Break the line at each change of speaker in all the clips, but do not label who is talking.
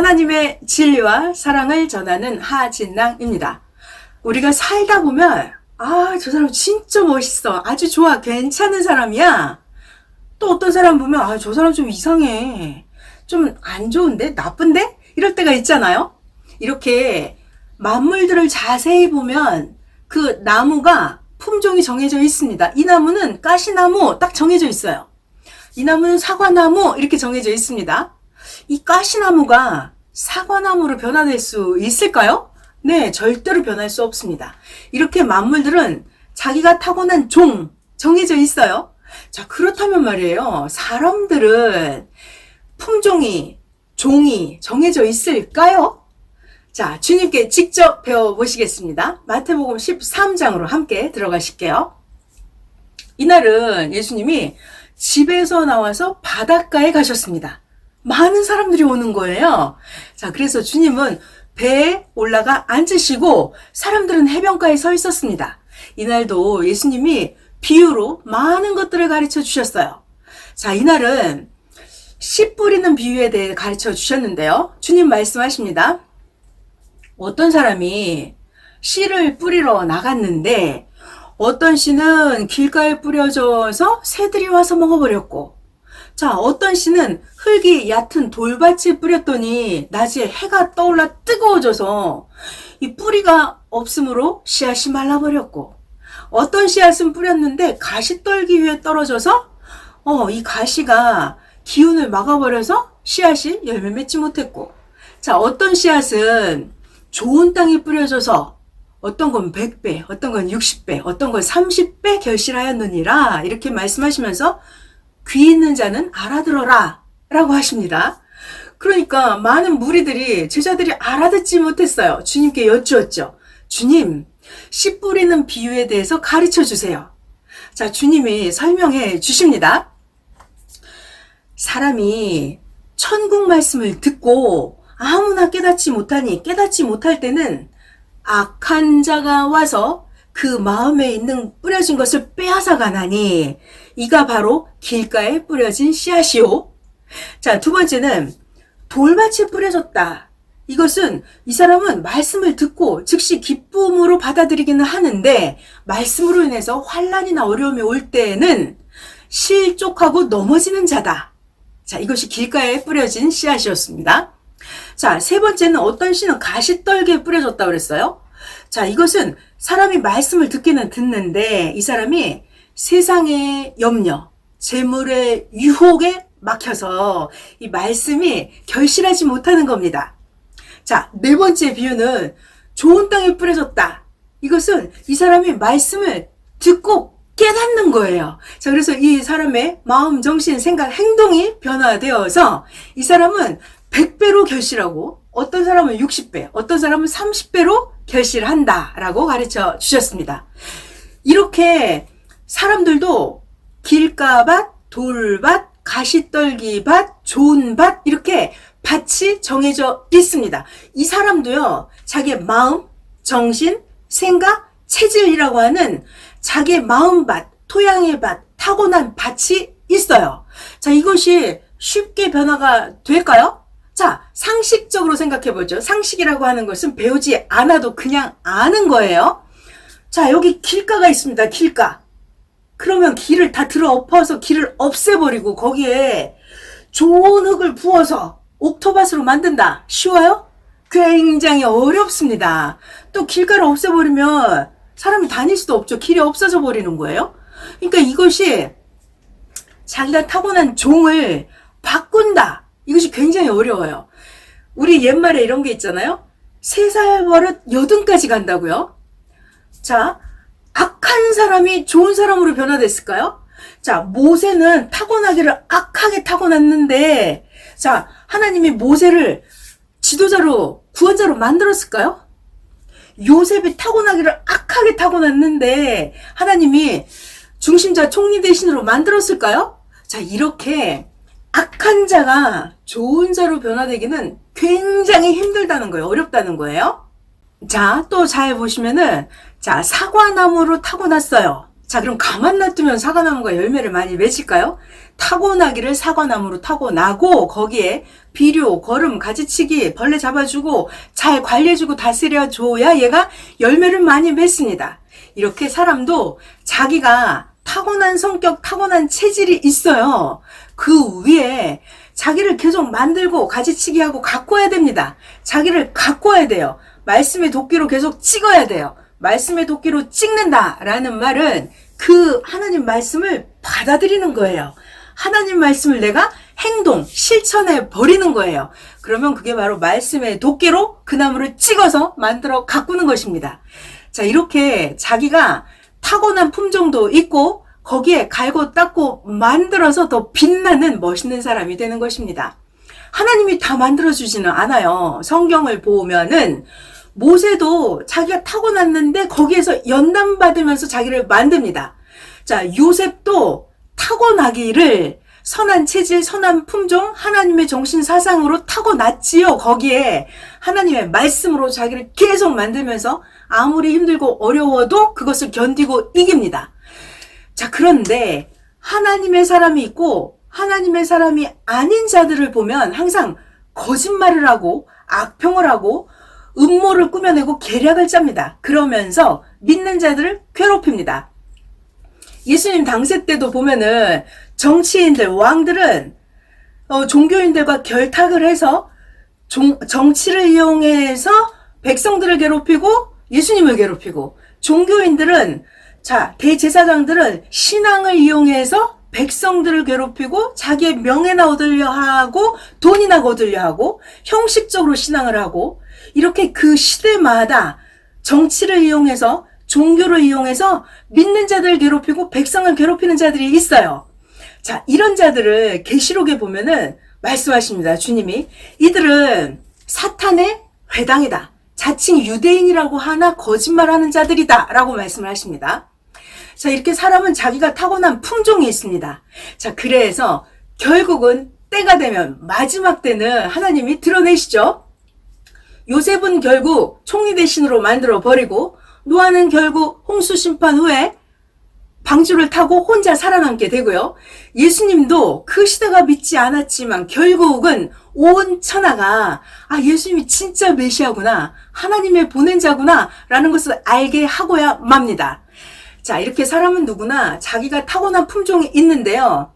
하나님의 진리와 사랑을 전하는 하진랑입니다. 우리가 살다 보면 아, 저 사람 진짜 멋있어. 아주 좋아. 괜찮은 사람이야. 또 어떤 사람 보면 아, 저 사람 좀 이상해. 좀 안 좋은데? 나쁜데? 이럴 때가 있잖아요. 이렇게 만물들을 자세히 보면 그 나무가 품종이 정해져 있습니다. 이 나무는 가시나무 딱 정해져 있어요. 이 나무는 사과나무 이렇게 정해져 있습니다. 이 가시나무가 사과나무로 변화될 수 있을까요? 네, 절대로 변할 수 없습니다. 이렇게 만물들은 자기가 타고난 종 정해져 있어요. 자, 그렇다면 말이에요. 사람들은 품종이, 종이 정해져 있을까요? 자, 주님께 직접 배워보시겠습니다. 마태복음 13장으로 함께 들어가실게요. 이날은 예수님이 집에서 나와서 바닷가에 가셨습니다. 많은 사람들이 오는 거예요. 자, 그래서 주님은 배에 올라가 앉으시고 사람들은 해변가에 서 있었습니다. 이날도 예수님이 비유로 많은 것들을 가르쳐 주셨어요. 자, 이날은 씨 뿌리는 비유에 대해 가르쳐 주셨는데요. 주님 말씀하십니다. 어떤 사람이 씨를 뿌리러 나갔는데 어떤 씨는 길가에 뿌려져서 새들이 와서 먹어버렸고 자 어떤 씨는 흙이 얕은 돌밭에 뿌렸더니 낮에 해가 떠올라 뜨거워져서 이 뿌리가 없으므로 씨앗이 말라버렸고 어떤 씨앗은 뿌렸는데 가시 떨기 위에 떨어져서 어, 이 가시가 기운을 막아버려서 씨앗이 열매 맺지 못했고 자 어떤 씨앗은 좋은 땅에 뿌려져서 어떤 건 100배, 어떤 건 60배, 어떤 건 30배 결실하였느니라 이렇게 말씀하시면서 귀 있는 자는 알아들어라 라고 하십니다. 그러니까 많은 무리들이 제자들이 알아듣지 못했어요. 주님께 여쭈었죠. 주님, 씨 뿌리는 비유에 대해서 가르쳐 주세요. 자, 주님이 설명해 주십니다. 사람이 천국 말씀을 듣고 아무나 깨닫지 못하니 깨닫지 못할 때는 악한 자가 와서 그 마음에 있는 뿌려진 것을 빼앗아 가나니 이가 바로 길가에 뿌려진 씨앗이요. 자, 두 번째는 돌밭에 뿌려졌다. 이것은 이 사람은 말씀을 듣고 즉시 기쁨으로 받아들이기는 하는데 말씀으로 인해서 환란이나 어려움이 올 때에는 실족하고 넘어지는 자다. 자, 이것이 길가에 뿌려진 씨앗이었습니다. 자, 세 번째는 어떤 씨는 가시떨기에 뿌려졌다 그랬어요. 자, 이것은 사람이 말씀을 듣기는 듣는데 이 사람이 세상의 염려, 재물의 유혹에 막혀서 이 말씀이 결실하지 못하는 겁니다. 자, 네 번째 비유는 좋은 땅에 뿌려졌다. 이것은 이 사람이 말씀을 듣고 깨닫는 거예요. 자, 그래서 이 사람의 마음, 정신, 생각, 행동이 변화되어서 이 사람은 100배로 결실하고 어떤 사람은 60배, 어떤 사람은 30배로 결실 한다라고 가르쳐 주셨습니다. 이렇게 사람들도 길가밭, 돌밭, 가시떨기밭, 좋은 밭 이렇게 밭이 정해져 있습니다. 이 사람도요, 자기의 마음, 정신, 생각, 체질이라고 하는 자기의 마음밭, 토양의 밭, 타고난 밭이 있어요. 자, 이것이 쉽게 변화가 될까요? 자, 상식적으로 생각해 보죠. 상식이라고 하는 것은 배우지 않아도 그냥 아는 거예요. 자, 여기 길가가 있습니다. 길가. 그러면 길을 다 들어 엎어서 길을 없애버리고 거기에 좋은 흙을 부어서 옥토밭으로 만든다. 쉬워요? 굉장히 어렵습니다. 또 길가를 없애버리면 사람이 다닐 수도 없죠. 길이 없어져 버리는 거예요. 그러니까 이것이 자기가 타고난 종을 바꾼다. 이것이 굉장히 어려워요. 우리 옛말에 이런 게 있잖아요. 세 살 버릇 여든까지 간다고요. 자, 악한 사람이 좋은 사람으로 변화됐을까요? 자, 모세는 타고나기를 악하게 타고났는데, 자, 하나님이 모세를 지도자로, 구원자로 만들었을까요? 요셉이 타고나기를 악하게 타고났는데, 하나님이 중심자 총리 대신으로 만들었을까요? 자, 이렇게 악한 자가 좋은 자로 변화되기는 굉장히 힘들다는 거예요. 어렵다는 거예요. 자, 또 잘 보시면은, 자, 사과나무로 타고났어요. 자, 그럼 가만 놔두면 사과나무가 열매를 많이 맺을까요? 타고나기를 사과나무로 타고나고 거기에 비료, 거름, 가지치기, 벌레 잡아주고 잘 관리해주고 다스려줘야 얘가 열매를 많이 맺습니다. 이렇게 사람도 자기가 타고난 성격, 타고난 체질이 있어요. 그 위에 자기를 계속 만들고 가지치기 하고 가꿔야 됩니다. 자기를 가꿔야 돼요. 말씀의 도끼로 계속 찍어야 돼요. 말씀의 도끼로 찍는다라는 말은 그 하나님 말씀을 받아들이는 거예요. 하나님 말씀을 내가 행동, 실천해 버리는 거예요. 그러면 그게 바로 말씀의 도끼로 그 나무를 찍어서 만들어 가꾸는 것입니다. 자, 이렇게 자기가 타고난 품종도 있고 거기에 갈고 닦고 만들어서 더 빛나는 멋있는 사람이 되는 것입니다. 하나님이 다 만들어주지는 않아요. 성경을 보면은 모세도 자기가 타고났는데 거기에서 연단받으면서 자기를 만듭니다. 자, 요셉도 타고나기를 선한 체질, 선한 품종, 하나님의 정신 사상으로 타고났지요. 거기에 하나님의 말씀으로 자기를 계속 만들면서 아무리 힘들고 어려워도 그것을 견디고 이깁니다. 자, 그런데 하나님의 사람이 있고 하나님의 사람이 아닌 자들을 보면 항상 거짓말을 하고 악평을 하고 음모를 꾸며내고 계략을 짭니다. 그러면서 믿는 자들을 괴롭힙니다. 예수님 당세 때도 보면은 정치인들, 왕들은 어, 종교인들과 결탁을 해서 종- 정치를 이용해서 백성들을 괴롭히고 예수님을 괴롭히고 종교인들은 자 대제사장들은 신앙을 이용해서 백성들을 괴롭히고 자기의 명예나 얻으려 하고 돈이나 거두려 하고 형식적으로 신앙을 하고 이렇게 그 시대마다 정치를 이용해서 종교를 이용해서 믿는 자들을 괴롭히고 백성을 괴롭히는 자들이 있어요. 자, 이런 자들을 계시록에 보면은 말씀하십니다. 주님이 이들은 사탄의 회당이다. 자칭 유대인이라고 하나 거짓말하는 자들이다라고 말씀을 하십니다. 자, 이렇게 사람은 자기가 타고난 품종이 있습니다. 자, 그래서 결국은 때가 되면 마지막 때는 하나님이 드러내시죠. 요셉은 결국 총리 대신으로 만들어 버리고 노아는 결국 홍수 심판 후에 방주를 타고 혼자 살아남게 되고요. 예수님도 그 시대가 믿지 않았지만 결국은 온 천하가 아 예수님이 진짜 메시아구나 하나님의 보낸 자구나 라는 것을 알게 하고야 맙니다. 자 이렇게 사람은 누구나 자기가 타고난 품종이 있는데요.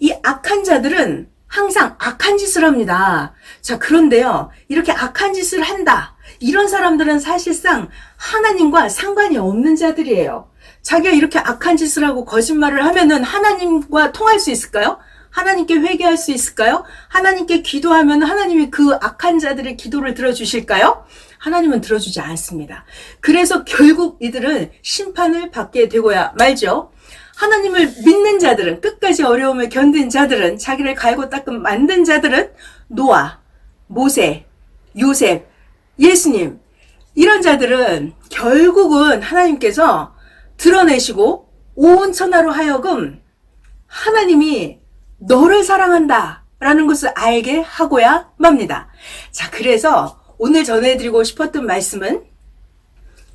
이 악한 자들은 항상 악한 짓을 합니다. 자, 그런데요. 이렇게 악한 짓을 한다. 이런 사람들은 사실상 하나님과 상관이 없는 자들이에요. 자기가 이렇게 악한 짓을 하고 거짓말을 하면은 하나님과 통할 수 있을까요? 하나님께 회개할 수 있을까요? 하나님께 기도하면 하나님이 그 악한 자들의 기도를 들어주실까요? 하나님은 들어주지 않습니다. 그래서 결국 이들은 심판을 받게 되고야 말죠. 하나님을 믿는 자들은 끝까지 어려움을 견딘 자들은 자기를 갈고 닦은 만든 자들은 노아, 모세, 요셉, 예수님 이런 자들은 결국은 하나님께서 드러내시고 온 천하로 하여금 하나님이 너를 사랑한다 라는 것을 알게 하고야 맙니다. 자, 그래서 오늘 전해드리고 싶었던 말씀은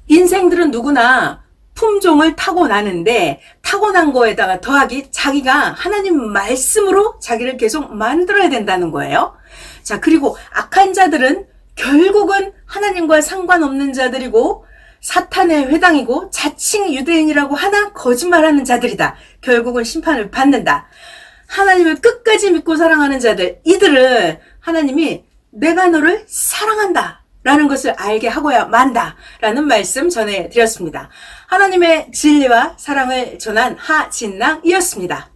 인생들은 누구나 품종을 타고나는데 타고난 거에다가 더하기 자기가 하나님 말씀으로 자기를 계속 만들어야 된다는 거예요. 자, 그리고 악한 자들은 결국은 하나님과 상관없는 자들이고 사탄의 회당이고 자칭 유대인이라고 하나 거짓말하는 자들이다. 결국은 심판을 받는다. 하나님을 끝까지 믿고 사랑하는 자들, 이들은 하나님이 내가 너를 사랑한다. 라는 것을 알게 하고야 만다. 라는 말씀 전해드렸습니다. 하나님의 진리와 사랑을 전한 하진낭이었습니다.